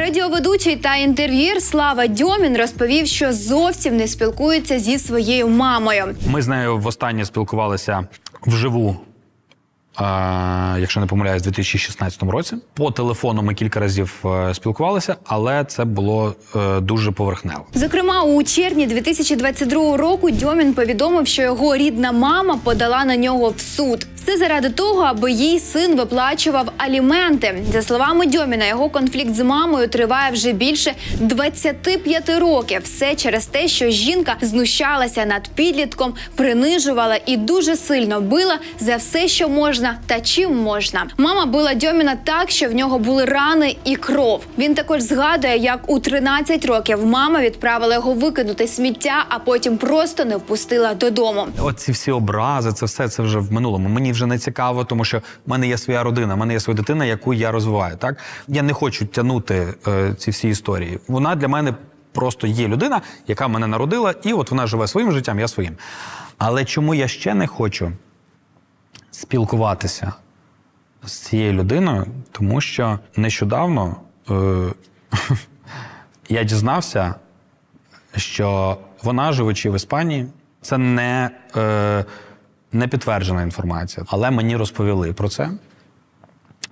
Радіоведучий та інтерв'юер Слава Дьомін розповів, що зовсім не спілкується зі своєю мамою. Ми з нею востаннє спілкувалися вживу. Якщо не помиляюсь, у 2016 році. По телефону ми кілька разів е, спілкувалися, але це було е, дуже поверхнево. Зокрема, у червні 2022 року Дьомін повідомив, що його рідна мама подала на нього в суд. Все заради того, аби їй син виплачував аліменти. За словами Дьоміна, його конфлікт з мамою триває вже більше 25 років. Все через те, що жінка знущалася над підлітком, принижувала і дуже сильно била за все, що можна та чим можна. Мама била Дьоміна так, що в нього були рани і кров. Він також згадує, як у 13 років мама відправила його викинути сміття, а потім просто не впустила додому. Оці всі образи, це все це вже в минулому. Мені вже не цікаво, тому що в мене є своя родина, в мене є своя дитина, яку я розвиваю. Так я не хочу тягнути е, ці всі історії. Вона для мене просто є людина, яка мене народила, і от вона живе своїм життям, я своїм. Але чому я ще не хочу спілкуватися з цією людиною? Тому що нещодавно е, я дізнався, що вона, живучи в Іспанії, це не, е, не підтверджена інформація. Але мені розповіли про це,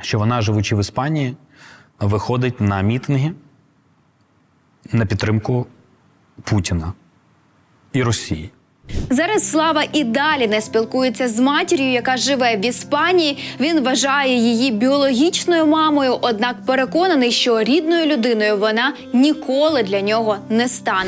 що вона, живучи в Іспанії, виходить на мітинги на підтримку Путіна і Росії. Зараз Слава і далі не спілкується з матір'ю, яка живе в Іспанії. Він вважає її біологічною мамою, однак переконаний, що рідною людиною вона ніколи для нього не стане.